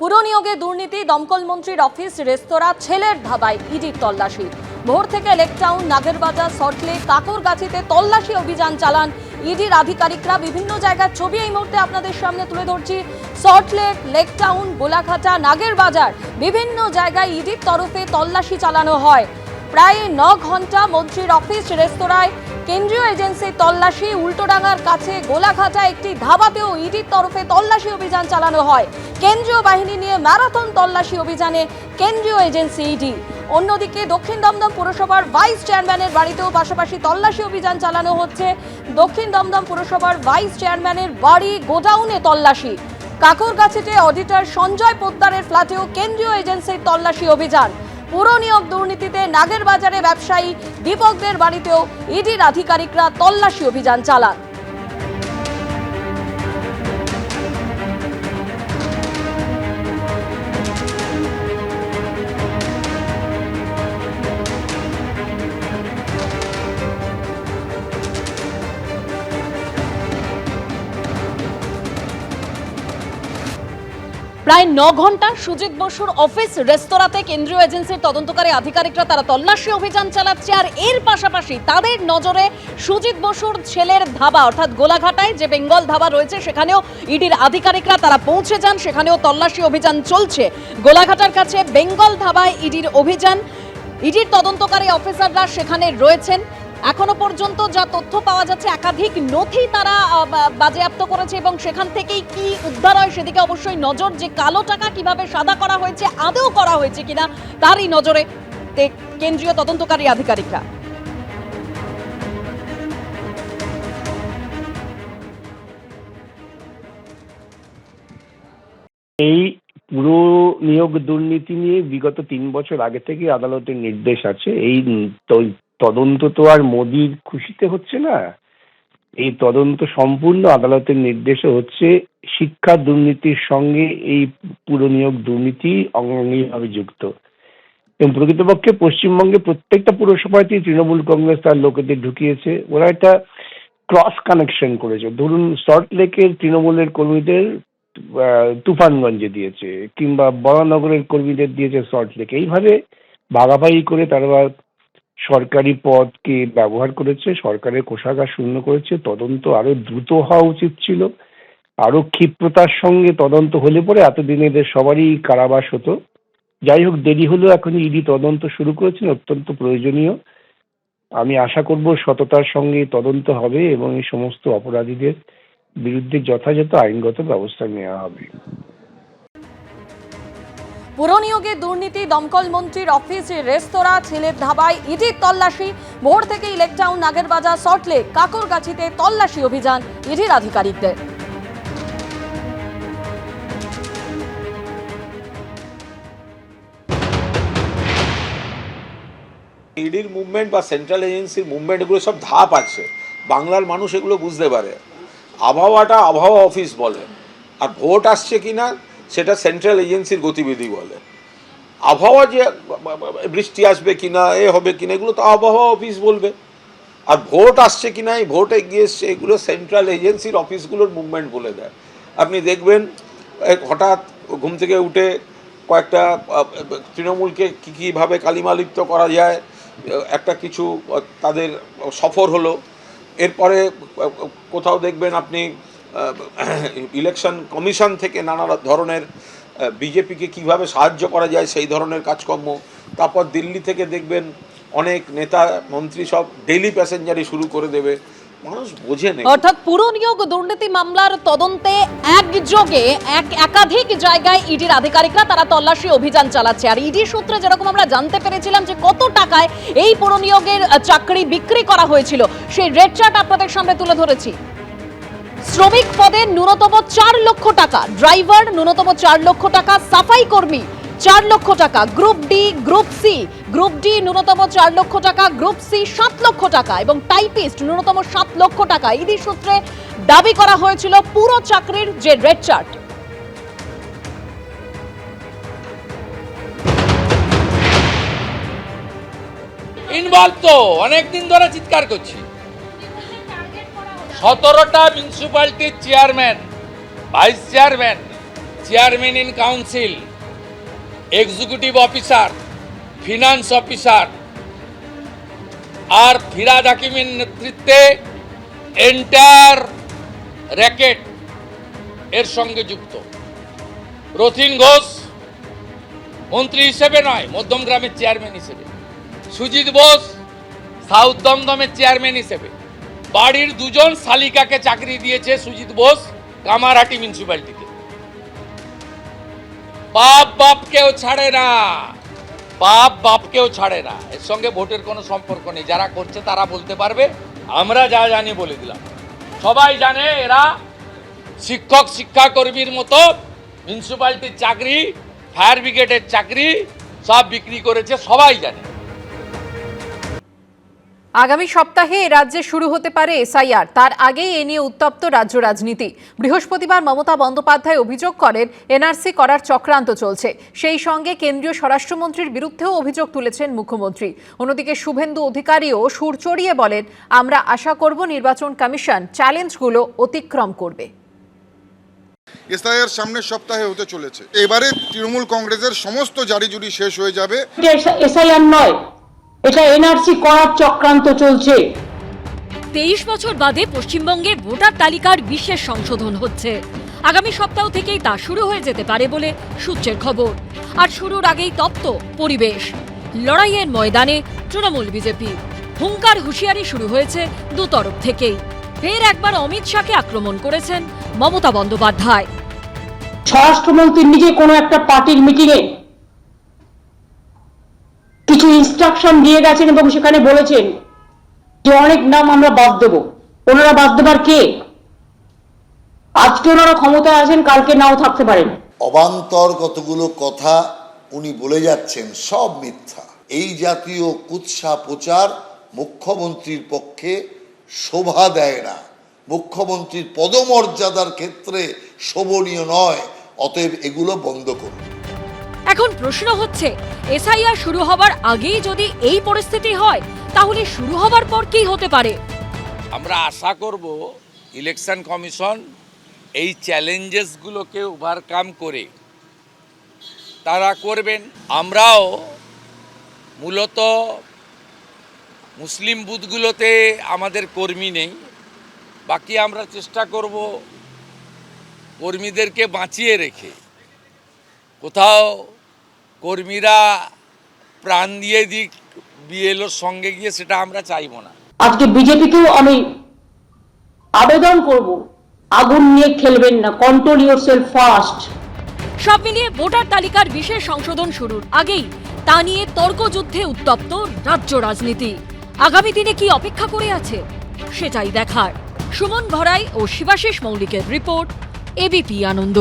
পুর নিয়োগে দুর্নীতি, দমকল মন্ত্রীর অফিস, রেস্তোরাঁ, ছেলের ধাবায় ইডির তল্লাশি। ভোর থেকে লেকটাউন নাগেরবাজার সল্টলেক কাকরগাছিতে তল্লাশি অভিযান চালান ইডির আধিকারিকরা। বিভিন্ন জায়গার ছবি এই মুহূর্তে আপনাদের সামনে তুলে ধরছি। সল্টলেক লেকটাউন গোলাঘাটা নাগেরবাজার বিভিন্ন জায়গায় ইডির তরফে তল্লাশি চালানো হয়। প্রায় ন ঘণ্টা মন্ত্রীর অফিস, রেস্তোরাঁয় কেন্দ্রীয় এজেন্সির তল্লাশি, উল্টোডাঙ্গার কাছে গোলাঘাটা একটি ধাবাতেও ইডির তরফে তল্লাশি অভিযান চালানো হয়। কেন্দ্রীয় বাহিনী নিয়ে ম্যারাথন তল্লাশি অভিযানে কেন্দ্রীয় এজেন্সি ইডি। অন্যদিকে দক্ষিণ দমদম পুরসভার ভাইস চেয়ারম্যানের বাড়িতেও পাশাপাশি তল্লাশি অভিযান চালানো হচ্ছে। দক্ষিণ দমদম পুরসভার ভাইস চেয়ারম্যানের বাড়ি গোডাউনে তল্লাশি। কাকরগাছিতে অডিটর সঞ্জয় পোদ্দারের ফ্ল্যাটেও কেন্দ্রীয় এজেন্সির তল্লাশি অভিযান। পুর নিয়োগ দুর্নীতিতে নাগের বাজারে ব্যবসায়ী দীপকদের বাড়িতেও ইডির আধিকারিকরা তল্লাশি অভিযান চালান। প্রায় ন ঘণ্টা সুজিত বসুর অফিস রেস্তোরাঁতে কেন্দ্রীয় এজেন্সির তদন্তকারী আধিকারিকরা তারা তল্লাশি অভিযান চালাচ্ছে আর এর পাশাপাশি তাদের নজরে সুজিত বসুর ছেলের ধাবা, অর্থাৎ গোলাঘাটায় যে বেঙ্গল ধাবা রয়েছে, সেখানেও ইডির আধিকারিকরা তারা পৌঁছে যান, সেখানেও তল্লাশি অভিযান চলছে। গোলাঘাটার কাছে বেঙ্গল ধাবায় ইডির অভিযান, ইডির তদন্তকারী অফিসাররা সেখানে রয়েছেন। এখনও পর্যন্ত যা তথ্য পাওয়া যাচ্ছে, একাধিক নথি তারা বাজেয়াপ্ত করেছে এবং সেখান থেকেই কি উদ্ধার হয় সেদিকে অবশ্যই নজর যে কালো টাকা কীভাবে সাদা করা হয়েছে আদৌ করা হয়েছে কিনা তারই নজরে কেন্দ্রীয় তদন্তকারী আধিকারিকরা। এই পুরো নিয়োগ দুর্নীতি নিয়ে বিগত তিন বছর আগে থেকে আদালতের নির্দেশ আছে। এই তদন্ত তো আর মোদির খুশিতে হচ্ছে না। এই তদন্ত সম্পূর্ণ আদালতের নির্দেশে হচ্ছে শিক্ষা দুর্নীতির সঙ্গে এই পুরো নিয়োগ দুর্নীতি অঙ্গাঙ্গিভাবে যুক্ত। এবং প্রকৃতপক্ষে পশ্চিমবঙ্গে প্রত্যেকটা পুরসভাতেই তৃণমূল কংগ্রেস তার লোকেদের ঢুকিয়েছে। ওরা একটা ক্রস কানেকশন করেছে। ধরুন সল্ট লেকের তৃণমূলের কর্মীদের তুফানগঞ্জে দিয়েছে, কিংবা বরানগরের কর্মীদের দিয়েছে সল্ট লেকে এইভাবে ভাগাভাগি করে তারা সরকারি পদকে ব্যবহার করেছে, সরকারের কোষাগার শূন্য করেছে, তদন্ত আরও দ্রুত হওয়া উচিত ছিল। আরও ক্ষিপ্রতার সঙ্গে তদন্ত হলে পরে এতদিন এদের সবারই কারাবাস হতো। যাই হোক, দেরি হলেও এখন ইডি তদন্ত শুরু করেছেন অত্যন্ত প্রয়োজনীয়। আমি আশা করব সততার সঙ্গে তদন্ত হবে এবং এই সমস্ত অপরাধীদের বিরুদ্ধে যথাযথ আইনগত ব্যবস্থা নেওয়া হবে। পুর নিয়োগে দুর্নীতি, দমকল মন্ত্রীর অফিস রেস্তোরাঁ, ছেলের ধাবায় ইডির তল্লাশি। ভোর থেকে ইলেকটাউন নাগেরবাজার সল্টলেক কাকরগাছিতে তল্লাশি অভিযান ইডির আধিকারিকদের। ইডির মুভমেন্ট বা সেন্ট্রাল এজেন্সির মুভমেন্ট এগুলো সব ধাপ আছে। বাংলার মানুষ এগুলো বুঝতে পারে। আবহাওয়াটা আবহাওয়া অফিস বলে। আর ভোট আসছে কিনা সেটা সেন্ট্রাল এজেন্সির গতিবিধি বলে। আবহাওয়া যে, বৃষ্টি আসবে কিনা এ হবে কিনা এগুলো তো আবহাওয়া অফিস বলবে। আর ভোট আসছে কিনা এই ভোটে গিয়ে এসছে এগুলো সেন্ট্রাল এজেন্সির অফিসগুলোর মুভমেন্ট বলে দেয়। আপনি দেখবেন হঠাৎ ঘুম থেকে উঠে কয়েকটা তৃণমূলকে কী, কীভাবে কালিমালিপ্ত করা যায়, একটা কিছু, তাদের সফর হলো। এরপরে কোথাও দেখবেন আপনি ইলেকশন কমিশন থেকে নানা ধরনের বিজেপিকে কীভাবে সাহায্য করা যায় সেই ধরনের কাজকর্ম। তারপর দিল্লি থেকে দেখবেন অনেক নেতা, মন্ত্রী সব ডেইলি প্যাসেঞ্জারই শুরু করে দেবে। মানুষ বোঝে না। অর্থাৎ পুর নিয়োগ দুর্নীতি মামলার তদন্তে একযোগে, এক একাধিক জায়গায় ইডির আধিকারিকরা তারা তল্লাশি অভিযান চালাচ্ছে। আর ইডি সূত্রে যেরকম আমরা জানতে পেরেছিলাম যে কত টাকায় এই পুর নিয়োগের চাকরি বিক্রি করা হয়েছিল, সেই রেড চার্ট আপনাদের সামনে তুলে ধরেছি। শ্রমিক পদে ন্যূনতম চার লক্ষ টাকা, ড্রাইভার ন্যূনতম চার লক্ষ টাকা, সাফাই কর্মী চার লক্ষ টাকা, group D, group C. Group D ন্যূনতম চার লক্ষ টাকা, গ্রুপ সি সাত লক্ষ টাকা এবং টাইপিস্ট ন্যূনতম সাত লক্ষ টাকা। ইদি সূত্রে দাবি করা হয়েছিল পুরো চাকরির যে রেড চার্ট। ইনভলভ তো অনেক দিন ধরে চিৎকার করছি। সতেরোটা মিউনিসিপ্যালিটির chairman vice chairman chairman in council executive officer finance officer আর ফিরাদ হাকিমের নেতৃত্বে এন্টার র্যাকেট এর সঙ্গে যুক্ত। রথিন ঘোষ মন্ত্রী হিসেবে নয়, মধ্যমগ্রামের চেয়ারম্যান হিসেবে। সুজিত বোস সাউথ দমদমের চেয়ারম্যান হিসেবে। বাড়ির দুজন শালিকাকে চাকরি দিয়েছে সুজিত বোস, কামারহাটি মিউনিসিপ্যালিটিতে বাপ বাপকেও ছাড়ে না। বাপ বাপকেও ছাড়ে না। এর সঙ্গে ভোটের কোনো সম্পর্ক নেই। যারা করছে তারা বলতে পারবে। আমরা যা জানি বলে দিলাম। সবাই জানে এরা শিক্ষক, শিক্ষাকর্মীর মতো। মিউনিসিপ্যালিটির চাকরি ফায়ার ব্রিগেডের চাকরি, সব বিক্রি করেছে। সবাই জানে। আগামী সপ্তাহে এ রাজ্যে শুরু হতে পারে এসআইআর। তার আগেই এ নিয়ে উত্তপ্ত রাজ্য রাজনীতি। বৃহস্পতিবার মমতা বন্দ্যোপাধ্যায় অভিযোগ করেন এনআরসি করার চক্রান্ত চলছে। সেই সঙ্গে কেন্দ্রীয় স্বরাষ্ট্রমন্ত্রীর বিরুদ্ধেও অভিযোগ তুলেছেন মুখ্যমন্ত্রী। অন্যদিকে শুভেন্দু অধিকারীও সুর চড়িয়ে বলেন আমরা আশা করব নির্বাচন কমিশন চ্যালেঞ্জগুলো অতিক্রম করবে। এসআইআর সামনের সপ্তাহে হতে চলেছে। এবারে তৃণমূল কংগ্রেসের সমস্ত জারিজুরি শেষ হয়ে যাবে। এসআইআর নয় এটা এনআরসি করার চক্রান্ত চলছে। তেইশ বছর বাদে পশ্চিমবঙ্গে ভোটার তালিকার বিশেষ সংশোধন হচ্ছে। আগামী সপ্তাহ থেকেই তা শুরু হয়ে যেতে পারে বলে সূত্রের খবর। আর শুরুর আগেই তপ্ত পরিবেশ। লড়াইয়ের ময়দানে তৃণমূল বিজেপি। হুঙ্কার হুঁশিয়ারি শুরু হয়েছে দু তরফ থেকেই। ফের একবার অমিত শাহকে আক্রমণ করেছেন মমতা বন্দ্যোপাধ্যায়। স্বরাষ্ট্রমন্ত্রী নিজে কোনো একটা পার্টির মিটিং এ কিছু ইনস্ট্রাকশন দিয়ে গেছেন এবং সেখানে বলেছেন যে অনেক নাম আমরা বাদ দেব। ওনারা বাদ দেবার কে? আজকে ওনারা ক্ষমতায় আছেন, কালকে নাও থাকতে পারেন। অবান্তর কতগুলো কথা উনি বলে যাচ্ছেন, সব মিথ্যা। এই জাতীয় কুৎসা প্রচার মুখ্যমন্ত্রীর পক্ষে শোভা দেয় না। মুখ্যমন্ত্রীর পদমর্যাদার ক্ষেত্রে শোভনীয় নয়, অতএব এগুলো বন্ধ করুন। এখন প্রশ্ন হচ্ছে, এসআইআর শুরু হবার আগেই যদি এই পরিস্থিতি হয়, তাহলে শুরু হবার পর কি হতে পারে? আমরা আশা করব ইলেকশন কমিশন এই চ্যালেঞ্জেসগুলোকে ওভারকাম করে তারা করবেন। আমরাও মূলত মুসলিম বুথগুলোতে আমাদের কর্মী নেই। বাকি আমরা চেষ্টা করব কর্মীদেরকে বাঁচিয়ে রেখে। কোথাও কর্মীরা প্রাণ দিয়ে দিক বিএলওর সঙ্গে গিয়ে সেটা আমরা চাইব না। আজকে বিজেপিকেও আমি আবেদন করব আগুন নিয়ে খেলবেন না কন্ট্রোল ইউর সেলফ ফার্স্ট সব মিলিয়ে ভোটার তালিকার বিশেষ সংশোধন শুরুর আগেই তা নিয়ে তর্কযুদ্ধে উত্তপ্ত রাজ্য রাজনীতি। আগামী দিনে কি অপেক্ষা করে আছে সেটাই দেখার। সুমন ঘরাই ও শিবাশিস মৌলিকের রিপোর্ট এবিপি আনন্দ।